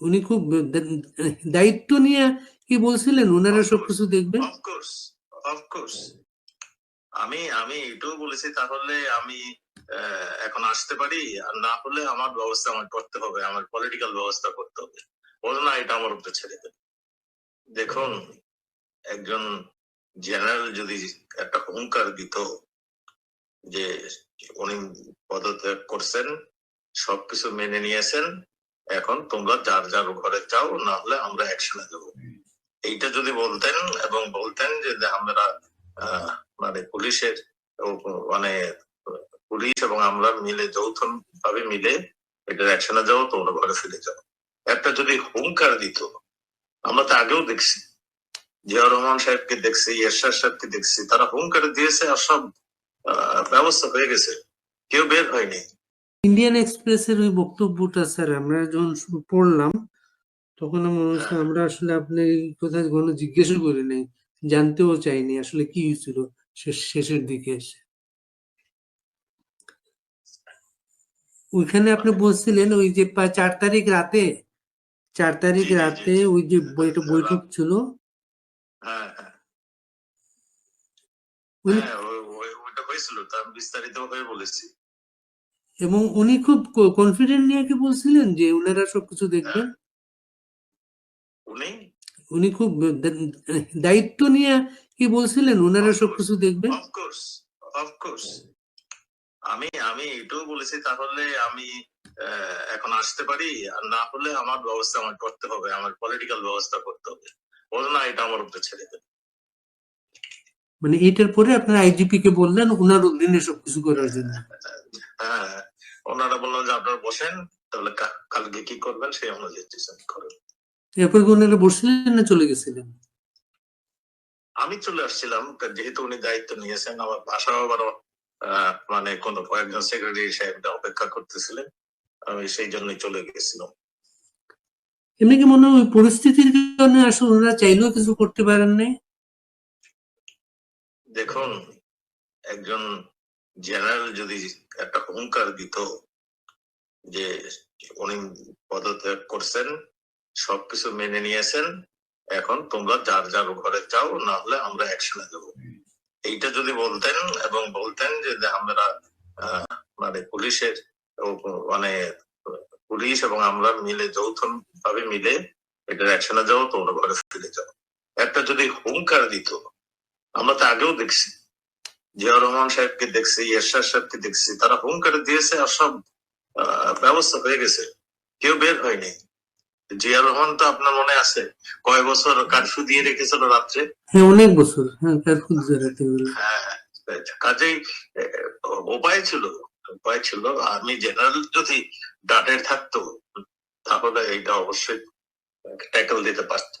উনি খুব দায়িত্ব নিয়ে কি বলছিলেন? ওনারা সবকিছু দেখবেন? অফকোর্স অফকোর্স আমি আমি এটাও বলেছি, তাহলে আমি এখন আসতে পারি। আর না হলে আমার ব্যবস্থা আমার করতে হবে। আমার পলিটিক্যাল ব্যবস্থা করতে হবে। বলো না, এটা আমার উপরে ছেড়ে দেবে। দেখুন, একজন জেনারেল যদি একটা হুঙ্কার দিত যে উনি পদত্যাগ করছেন, সবকিছু মেনে নিয়েছেন এখন তোমরা যার যার ঘরে যাও না হলে আমরা অ্যাকশনে দেবো। এইটা যদি বলতেন এবং বলতেন যে আমরা মানে পুলিশের মানে পুলিশ এবং আমরা মিলে যৌথ ভাবে মিলে এটার অ্যাকশনে যাও, তোমরা ঘরে ফিরে যাও। একটা যদি হুঙ্কার দিত, আমরা তো আগেও দেখছি। জিয়া রহমান সাহেবকে দেখছি, এরশাদ সাহেবকে দেখছি, তারা হুঙ্কার দিয়েছে আর সব ব্যবস্থা হয়ে গেছে। কেউ বের হয়নি। ইন্ডিয়ান এক্সপ্রেসের ওই বক্তব্যটা স্যার আমরা যখন পড়লাম তখন আমার আমরা আসলে আপনি এই কথা কোনো জিজ্ঞেসও করি নাই জানতেও চাইনি আসলে কি হয়েছিল শেষ- শেষের দিকে এসে। ওইখানে আপনি বলছিলেন ওই যে চার তারিখ রাতে চার তারিখ রাতে ওই যে বইটা বৈঠক ছিল। হ্যাঁ হ্যাঁ। হ্যাঁ হয়েছিল তা বিস্তারিত ভাবে বলেছি। এবং উনি খুব কনফিডেন্ট নিয়ে কি বলছিলেন যে ওনারা সবকিছু দেখবেন। উনি? উনি খুব দায়িত্ব নিয়ে কি বলছিলেন ওনারা সবকিছু দেখবেন? অফকোর্স অফকোর্স আমি আমি এটাও বলেছি তাহলে আমি এখন আসতে পারি। আর না হলে আমার ব্যবস্থা আমার করতে হবে আমার পলিটিক্যাল ব্যবস্থা করতে হবে। বলো না এটা আমার উপরে ছেড়ে দেবে। মানে এটার পরে আপনার আইজিপি কে বললেন ওনার অধীনে সবকিছু করার জন্য। হ্যাঁ ওনারা বললাম যে আপনারা বসেন তাহলে কালকে কি করবেন সেই অনুযায়ী ডিসাইড করেন। এরপর ওনারা বসলেন না চলে গেছিলেন? আমি চলে আসছিলাম যেহেতু উনি দায়িত্ব নিয়েছেন আমার বাসাও আবারও আহ, মানে কোন কয়েকজন সেক্রেটারি সাহেব অপেক্ষা করতেছিলেন আমি সেই জন্যই চলে গেছিলাম। এমনি কি মনে হয় পরিস্থিতির কারণে আসলে ওনারা চাইলেও কিছু করতে পারেন নাই? দেখুন একজন জেনারেল যদি একটা হুঙ্কার দিত যে উনি পদত্যাগ করছেন, সবকিছু মেনে নিয়েছেন, এখন তোমরা যার যার ঘরে যাও, না হলে আমরা অ্যাকশনে দেবো এইটা যদি বলতেন এবং বলতেন যে আমরা মানে পুলিশের মানে পুলিশ এবং আমরা মিলে যৌথ ভাবে মিলে এটার অ্যাকশনে যাও, তোমরা ঘরে ফিরে যাও। একটা যদি হুঙ্কার দিত, আমরা তো আগেও দেখছি। জিয়া রহমান সাহেবকে দেখছি এরশাদ সাহেবকে দেখছি তারা হুঙ্কার দিয়েছে আর সব ব্যবস্থা হয়ে গেছে। কেউ বের হয়নি। জিয়া রহমান তো আপনার মনে আছে কয় বছর কারফিউ দিয়ে রেখেছিল রাত্রে? হ্যাঁ অনেক বছর। হ্যাঁ কার্ফুজ জারাতে বলে হ্যাঁ কাজেই উপায় ছিল উপায় ছিল। আমি জেনারেল যদি ডাটের থাকতো তাহলে এটা অবশ্যই ট্যাকল দিতে পারতো।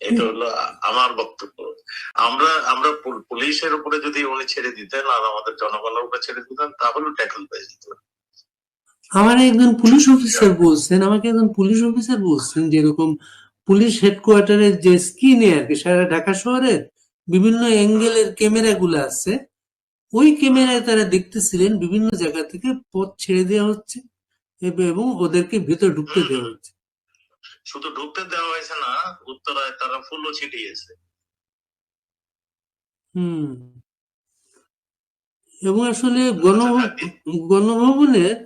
এটা হলো আমার বক্তব্য। আমরা আমরা পুলিশের উপরে যদি উনি ছেড়ে দিতেন আর আমাদের জনগণের উপরে ছেড়ে দিতেন তাহলে ট্যাকল পেয়ে যেত। আমার একজন পুলিশ অফিসার বলছেন আমাকে একজন পুলিশ অফিসার বলছেন যে এরকম পুলিশ হেডকোয়ার্টারের যে স্ক্রিনে আর কি সারা ঢাকা শহরের বিভিন্ন অ্যাঙ্গেলের ক্যামেরা গুলো আছে ওই ক্যামেরায় তারা দেখতেছিলেন বিভিন্ন জায়গা থেকে পথ ছেড়ে দেওয়া হচ্ছে এবং ওদেরকে ভিতরে ঢুকতে দেওয়া হচ্ছে। শুধু ঢুকতে দেওয়া হয়েছে না উত্তরায় তারা ফুলও ছিটিয়েছে। হুম। এবং আসলে গণ গণভবনের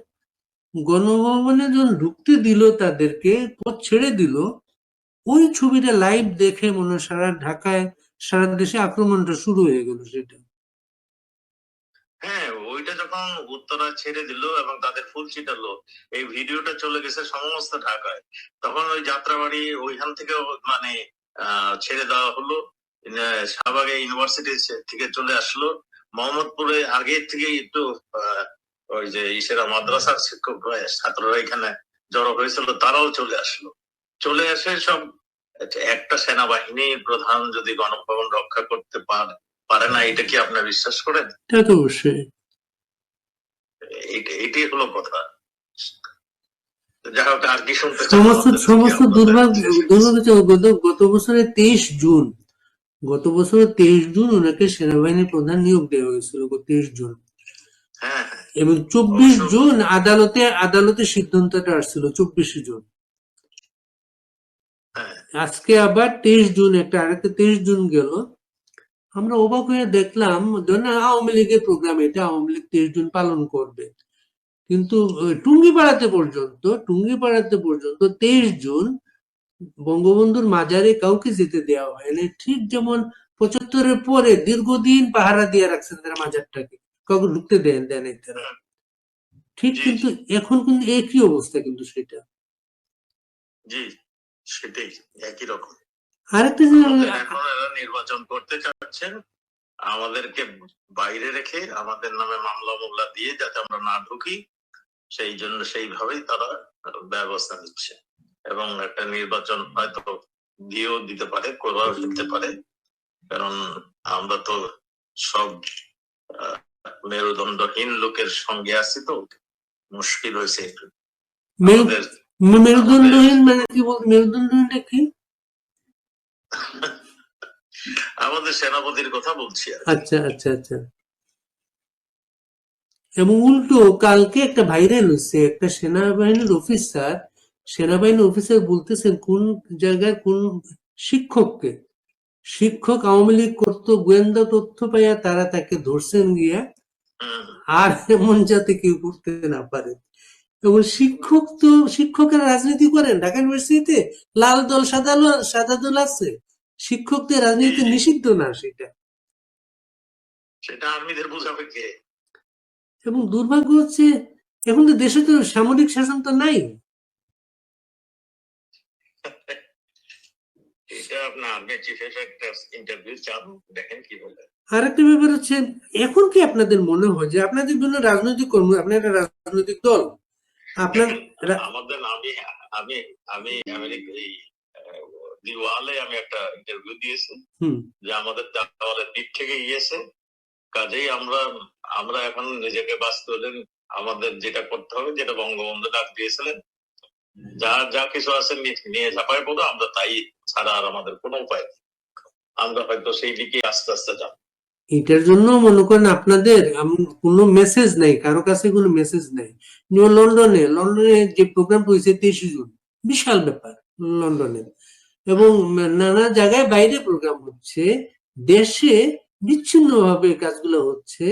গণভবনে যখন ঢুকতে দিল তাদেরকে, পথ ছেড়ে দিল, ওই ছবিটা লাইভ দেখে মনে সারা ঢাকায়, সারা দেশে আক্রমণটা শুরু হয়ে গেল সেটা। হ্যাঁ ওইটা যখন উত্তরা ছেড়ে দিল এবং তাদের ফুল ছিটালো, এই ভিডিওটা চলে গেছে সমস্ত ঢাকায়। তখন ওই যাত্রাবাড়ি ওইখান থেকে মানে ছেড়ে দেওয়া হলো। শাহবাগে ইউনিভার্সিটি থেকে চলে আসলো। মোহাম্মদপুরে আগে থেকে একটু ওই যে ইসেরা মাদ্রাসার শিক্ষক ছাত্ররা এখানে জড়ো হয়েছিল তারাও চলে আসলো। চলে আসে সব একটা সেনাবাহিনী প্রধান যদি গণভবন রক্ষা করতে পারে পারে না এটা কি আপনার বিশ্বাস করেন? তো অবশ্যই। এটাই হলো কথা। সমস্ত সমস্ত দুর্ভাগ্য গত বছরের তেইশ জুন গত বছর তেইশ জুন ওনাকে সেনাবাহিনীর প্রধান নিয়োগ দেওয়া হয়েছিল তেইশ জুন। হ্যাঁ হ্যাঁ। এবং চব্বিশ জুন আদালতে আদালতে সিদ্ধান্তটা আসছিল চব্বিশে জুন। আজকে আবার তেইশ জুন একটা আরেকটা তেইশ জুন গেল। আমরা অবাক হয়ে দেখলাম আওয়ামী লীগের প্রোগ্রাম এটা আওয়ামী লীগ তেইশ জুন পালন করবে। কিন্তু টুঙ্গিপাড়াতে পর্যন্ত টুঙ্গিপাড়াতে পর্যন্ত তেইশ জুন বঙ্গবন্ধুর মাজারে কাউকে যেতে দেওয়া হয় হয়নি ঠিক যেমন পঁচাত্তরের পরে দীর্ঘদিন পাহারা দিয়ে রাখছেন তারা মাজারটাকে কাউকে ঢুকতে দেন দেন তারা। ঠিক কিন্তু এখন কিন্তু একই অবস্থা কিন্তু সেটা। জি সেটাই একই রকম। আরেকটা জিনিস এখন এরা নির্বাচন করতে চাচ্ছেন আমাদেরকে বাইরে রেখে আমাদের নামে মামলা মোল্লা দিয়ে যাতে আমরা না ঢুকি সেই জন্য সেইভাবেই তারা ব্যবস্থা নিচ্ছে। এবং একটা নির্বাচন হয়তো দিয়েও দিতে পারে করাও দিতে পারে। কারণ আমরা তো সব মেরুদণ্ডহীন লোকের সঙ্গে আছি তো মুশকিল হয়েছে একটু। মেরুদণ্ডহীন মানে কি বল মেরুদণ্ডহীনটা কি? আমাদের সেনাপতির কথা বলছি আচ্ছা আচ্ছা আচ্ছা। এবং উল্টো কালকে একটা ভাইরাল হচ্ছে একটা সেনাবাহিনীর অফিসার সেনাবাহিনীর অফিসার বলতেছেন কোন জায়গায় কোন শিক্ষককে? শিক্ষক আওয়ামী লীগ করতো গোয়েন্দা তথ্য পাইয়া তারা তাকে ধরছেন গিয়া আর এমন যাতে কেউ করতে না পারে। এবং শিক্ষক তো শিক্ষকের রাজনীতি করেন ঢাকা ইউনিভার্সিটিতে লাল দল সাদা দল সাদা দল আছে। শিক্ষকদের রাজনীতি নিষিদ্ধ না সেটা। সেটা আর্মিদের বোঝাবে কে? এবং দুর্ভাগ্য হচ্ছে এখন তো দেশে তো সামরিক শাসন তো নাই এটা আপনার আর্মি চিফের একটা ইন্টারভিউ চান দেখেন কি বলে আর একটা ব্যাপার হচ্ছে এখন কি আপনাদের মনে হয় যে আপনাদের জন্য রাজনৈতিক কর্ম আপনার একটা রাজনৈতিক দল আপনার আমাদের আমি আমি আমি আমেরিকা দিওয়ালে আমি একটা ইন্টারভিউ দিয়েছি যে আমাদের দেওয়ালের দিক থেকে গিয়েছে। কাজেই আমরা আমরা এখন নিজেকে হলে আমাদের যেটা করতে হবে যেটা বঙ্গবন্ধু ডাক দিয়েছিলেন যা যা কিছু আছে নিয়ে ঝাঁপায় পড়ো আমরা তাই ছাড়া আর আমাদের কোনো উপায় নেই। আমরা হয়তো সেই দিকে আস্তে আস্তে যাব। এটার জন্য মনে করেন আপনাদের কোনো মেসেজ নাই কারও কাছে কোনো মেসেজ নাই। লন্ডনে লন্ডনে যে প্রোগ্রাম হয়েছে তেইশে জুন বিশাল ব্যাপার লন্ডনে। এবং নানা জায়গায় বাইরে প্রোগ্রাম হচ্ছে দেশে বিচ্ছিন্ন ভাবে কাজগুলো হচ্ছে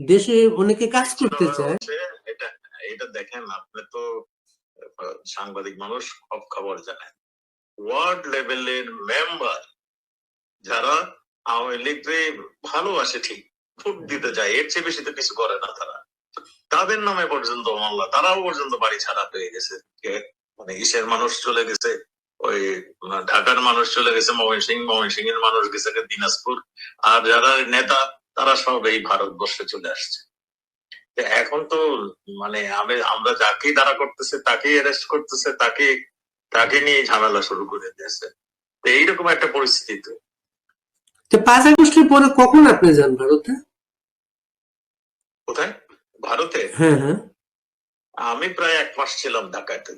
দেশে অনেকে কাজ করতে চায়। এটা এটা দেখেন আপনি তো সাংবাদিক মানুষ সব খবর জানেন ওয়ার্ড লেভেলের মেম্বার যারা আওয়ামী লীগকে ভালোবাসে ঠিক, ভোট দিতে যায়, এর চেয়ে বেশি তো কিছু করে না তারা। তাদের নামে পর্যন্ত মামলা, তারাও পর্যন্ত বাড়ি ছাড়া হয়ে গেছে। মানে ইসের মানুষ চলে গেছে, ওই ঢাকার মানুষ চলে গেছে, ময়মনসিং ময়মনসিং এর মানুষ গেছে, দিনাজপুর। আর যারা নেতা, তারা সব এই ভারতবর্ষে চলে আসছে। এখন তো মানে আমি আমরা যাকেই দাঁড়া করতেছে তাকেই অ্যারেস্ট করতেছে তাকে তাকে নিয়ে ঝামেলা শুরু করে দিয়েছে। তো এইরকম একটা পরিস্থিতি তো। পাঁচ আগস্টের পরে কখন আপনি যান ভারতে? কোথায়? ভারতে? হ্যাঁ হ্যাঁ। আমি প্রায় এক মাস ছিলাম ঢাকাতে।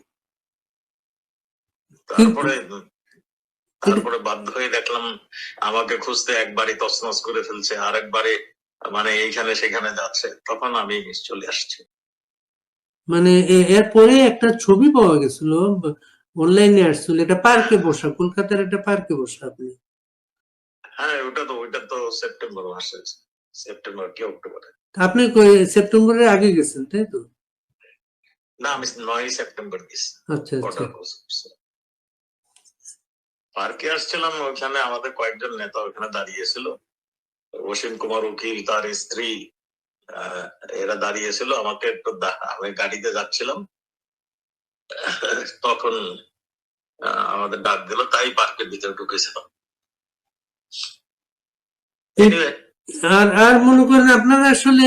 তারপরে তারপরে বাধ্য হয়ে দেখলাম আমাকে খুঁজতে একবারই তছনছ করে ফেলছে আর একবারে মানে এইখানে সেখানে যাচ্ছে তখন আমি চলে আসছি। মানে এরপরে একটা ছবি পাওয়া গেছিল অনলাইনে আসছিল এটা পার্কে বসা কলকাতার একটা পার্কে বসা আপনি? হ্যাঁ ওটা তো ওইটা তো সেপ্টেম্বর মাসে সেপ্টেম্বর কি অক্টোবরে আপনি সেপ্টেম্বরের আগে গেছেন তাই তো? না আমি নয় সেপ্টেম্বর গেছি। আচ্ছা আচ্ছা। পার্কে আসছিলাম ওখানে আমাদের কয়েকজন নেতা ওখানে দাঁড়িয়েছিল। অসীম কুমার উকিল তার স্ত্রী এরা দাঁড়িয়েছিল, আমাকে একটু আমি গাড়িতে যাচ্ছিলাম। তখন আমাদের ডাক দিল, তাই পার্কের ভিতরে ঢুকেছিলাম। আর আর মনে করেন আপনারা আসলে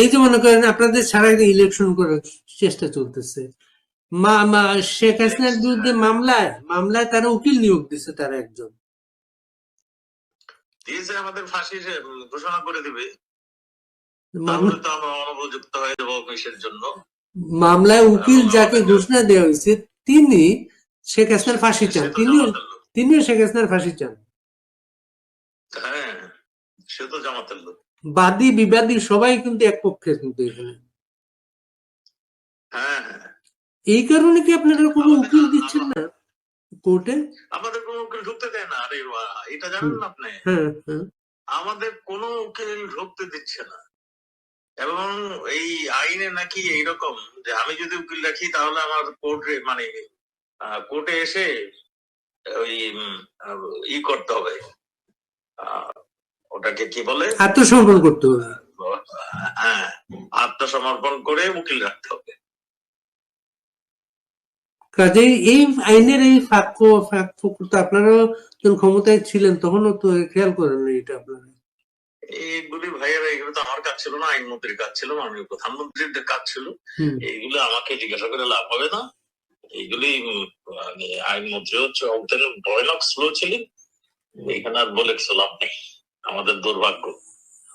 এই যে মনে করেন আপনাদের ছাড়া ইলেকশন করার চেষ্টা চলতেছে। মা শেখ হাসিনার বিরুদ্ধে মামলায় মামলায় তারা উকিল নিয়োগ দিচ্ছে তারা একজন। আমাদের ফাঁসি ঘোষণা করে দিবে অনুপযুক্ত হয়ে যাব অফিসের জন্য। মামলায় উকিল যাকে ঘোষণা দেওয়া হয়েছে তিনি শেখ হাসিনার ফাঁসি চান। সে তো তিনিও জামাতের লোক। তিনিও শেখ হাসিনার ফাঁসি চান। হ্যাঁ সে তো জামাতের লোক বাদী বিবাদী সবাই কিন্তু এক পক্ষের কিন্তু এখানে। হ্যাঁ হ্যাঁ। এই কারণে কি আপনারা কোনো উকিল দিচ্ছেন না? কোর্টে? আমাদের কোনো উকিল ঢুকতে দেয় না আরে এটা জানেন না আপনি? আমাদের কোনো উকিল ঢুকতে দিচ্ছে না। এবং এই আইনে নাকি এইরকম যে আমি যদি উকিল রাখি তাহলে আমার কোর্টে মানে কোর্টে এসে ওই ই করতে হবে। ওটাকে কি বলে? আত্মসমর্পণ করতে হবে। হ্যাঁ আত্মসমর্পণ করে উকিল রাখতে হবে। কাজেই এই আইনের এই ফাঁক ফাঁক তো আপনারাও যখন ক্ষমতায় ছিলেন তখনও তো খেয়াল করেন এটা আপনারা? এইগুলি ভাইয়েরা এগুলো তো আমার কাজ ছিল না আইনমন্ত্রীর কাজ ছিল মাননীয় প্রধানমন্ত্রীর কাজ ছিল এইগুলো আমাকে জিজ্ঞাসা করে লাভ হবে না। এইগুলি মানে আইনমন্ত্রী হচ্ছে ওদের ভয়ানক স্লো ছিলেন এখানে আর বলে লাভ নেই আমাদের দুর্ভাগ্য।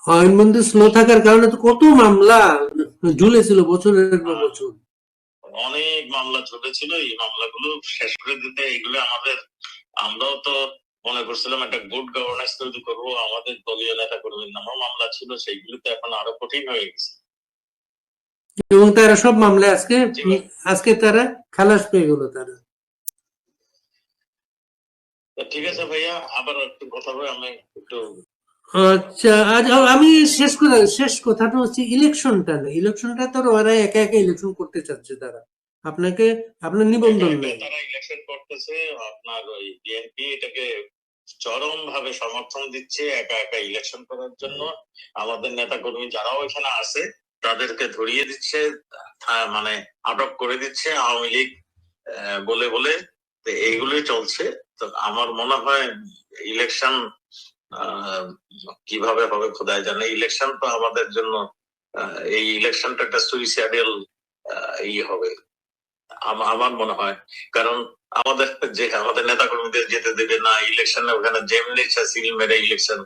আইনবন্দি স্লো থাকার কারণে তো কত মামলা ঝুলেছিল বছরের পর বছর। অনেক মামলা চলেছিল এই মামলাগুলো শেষ করে দিতে এগুলো আমাদের আমরাও তো মনে করছিলাম একটা গুড গভর্নেন্স তৈরি করব আমাদের দলীয় নেতা কর্মীর নামও মামলা ছিল সেইগুলো তো এখন আরও কঠিন হয়ে গেছে। এবং তারা সব মামলায় আজকে আজকে তারা খালাস পেয়ে গেল তারা। তো ঠিক আছে ভাইয়া আবার একটু কথা হবে আমি একটু আচ্ছা আমি শেষ কথা শেষ কথাটা হচ্ছে ইলেকশনটা না। ইলেকশনটা তো ওরা একা একা ইলেকশন করতে চাচ্ছে তারা। আপনাকে আপনার নিবন্ধন নেই। তারা ইলেকশন করতেছে আপনার ওই বিএনপি এটাকে চরম ভাবে সমর্থন দিচ্ছে একা একা ইলেকশন করার জন্য। আমাদের নেতা কর্মী যারাও এখানে আছে তাদেরকে ধরিয়ে দিচ্ছে মানে আটক করে দিচ্ছে আওয়ামী লীগ বলে বলে। এইগুলোই চলছে। তো আমার মনে হয় ইলেকশন কীভাবে হবে খোদায় জানে। ইলেকশন তো আমাদের জন্য এই ইলেকশনটা একটা সুইসাইডাল ই হবে। আমার মনে হয়। কারণ আমাদের যে আমাদের নেতা কর্মীদের যেতে দেবে না ইলেকশনে ওখানে যেমনি ইচ্ছা সিল মেরে ইলেকশন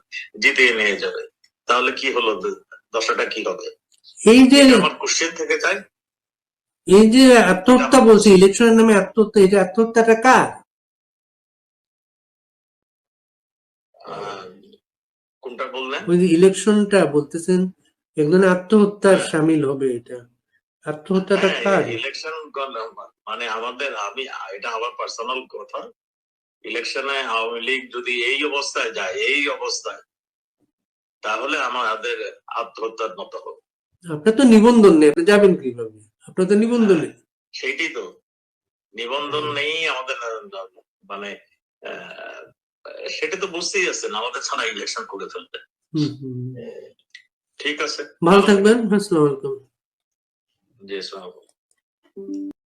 জিতিয়ে নিয়ে যাবে। তাহলে কি হলো? দশাটা কি হবে? এই যে আমার কোশ্চেন থেকে যায় এই যে আত্মহত্যা বলছে ইলেকশনের নামে আত্মহত্যা এই যে আত্মহত্যাটা কার? কোনটা বললেন? ওই যে ইলেকশনটা বলতেছেন একজনে আত্মহত্যার সামিল হবে এটা। আত্মহত্যাটা কার? ইলেকশন মানে আমাদের আমি এটা আমার পার্সোনাল কথা। ইলেকশনে আওয়ামী লীগ যদি এই অবস্থায় যায় এই অবস্থায় তাহলে আমাদের আত্মহত্যার মতো হবে। আপনার তো নিবন্ধন নেই আপনি যাবেন কীভাবে? আপনার তো নিবন্ধন নেই। সেইটাই তো। নিবন্ধন নেই আমাদের মানে সেটা তো বুঝতেই আছেন আমাদের ছাড়া ইলেকশন করে ফেলবে হুম। ঠিক আছে ভালো থাকবেন আসসালামু আলাইকুম জি আসসালামু আলাইকুম।